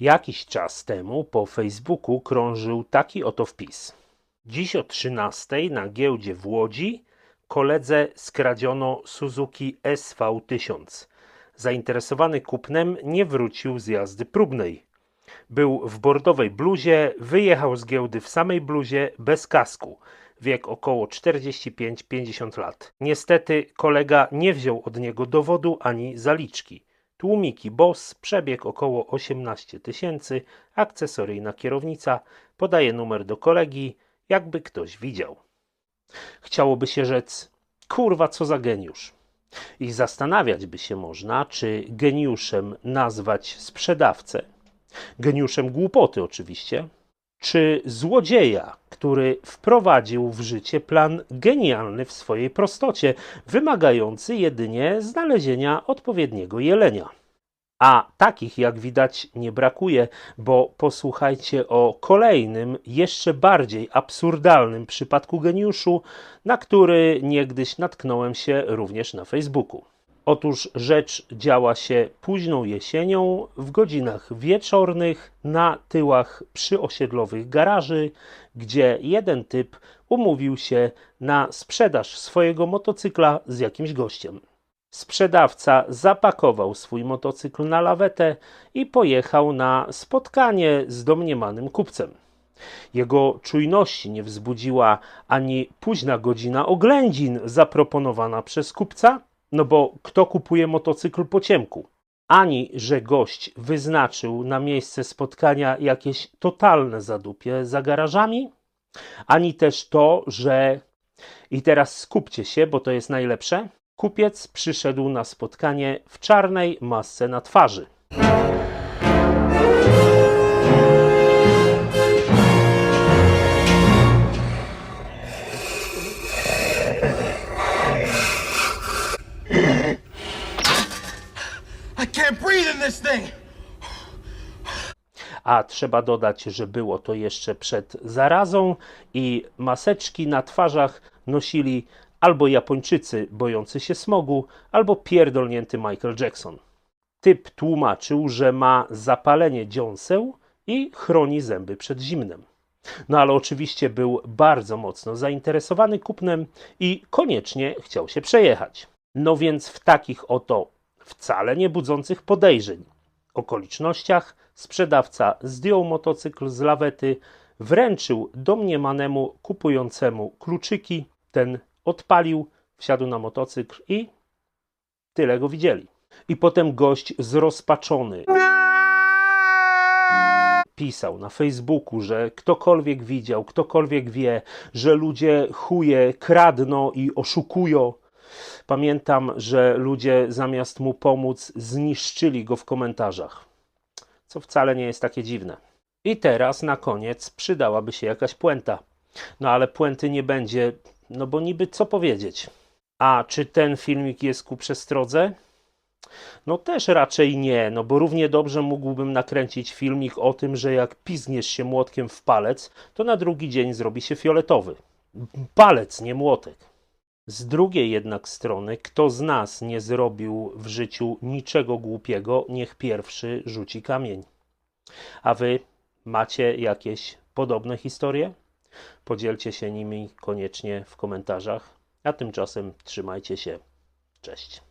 Jakiś czas temu po Facebooku krążył taki oto wpis. Dziś o 13 na giełdzie w Łodzi koledze skradziono Suzuki SV1000. Zainteresowany kupnem nie wrócił z jazdy próbnej. Był w bordowej bluzie, wyjechał z giełdy w samej bluzie bez kasku. Wiek około 45-50 lat. Niestety kolega nie wziął od niego dowodu ani zaliczki. Tłumiki BOSS, przebieg około 18 tysięcy, akcesoryjna kierownica, podaje numer do kolegi, jakby ktoś widział. Chciałoby się rzec, kurwa co za geniusz. I zastanawiać by się można, czy geniuszem nazwać sprzedawcę, geniuszem głupoty oczywiście, czy złodzieja, który wprowadził w życie plan genialny w swojej prostocie, wymagający jedynie znalezienia odpowiedniego jelenia. A takich, jak widać, nie brakuje, bo posłuchajcie o kolejnym, jeszcze bardziej absurdalnym przypadku geniuszu, na który niegdyś natknąłem się również na Facebooku. Otóż rzecz działa się późną jesienią, w godzinach wieczornych, na tyłach przyosiedlowych garaży, gdzie jeden typ umówił się na sprzedaż swojego motocykla z jakimś gościem. Sprzedawca zapakował swój motocykl na lawetę i pojechał na spotkanie z domniemanym kupcem. Jego czujności nie wzbudziła ani późna godzina oględzin zaproponowana przez kupca, no bo kto kupuje motocykl po ciemku? Ani że gość wyznaczył na miejsce spotkania jakieś totalne zadupie za garażami, ani też to, że i teraz skupcie się, bo to jest najlepsze. Kupiec przyszedł na spotkanie w czarnej masce na twarzy. A trzeba dodać, że było to jeszcze przed zarazą i maseczki na twarzach nosili albo Japończycy bojący się smogu, albo pierdolnięty Michael Jackson. Typ tłumaczył, że ma zapalenie dziąseł i chroni zęby przed zimnem. No ale oczywiście był bardzo mocno zainteresowany kupnem i koniecznie chciał się przejechać. No więc w takich oto wcale nie budzących podejrzeń okolicznościach sprzedawca zdjął motocykl z lawety, wręczył domniemanemu kupującemu kluczyki, ten odpalił, wsiadł na motocykl i tyle go widzieli. I potem gość zrozpaczony pisał na Facebooku, że ktokolwiek widział, ktokolwiek wie, że ludzie chuje, kradną i oszukują. Pamiętam, że ludzie zamiast mu pomóc, zniszczyli go w komentarzach. Co wcale nie jest takie dziwne. I teraz na koniec przydałaby się jakaś puenta. No ale puenty nie będzie, no bo niby co powiedzieć. A czy ten filmik jest ku przestrodze? No też raczej nie, no bo równie dobrze mógłbym nakręcić filmik o tym, że jak pizniesz się młotkiem w palec, to na drugi dzień zrobi się fioletowy. Palec, nie młotek. Z drugiej jednak strony, kto z nas nie zrobił w życiu niczego głupiego, niech pierwszy rzuci kamień. A wy macie jakieś podobne historie? Podzielcie się nimi koniecznie w komentarzach. A tymczasem trzymajcie się. Cześć.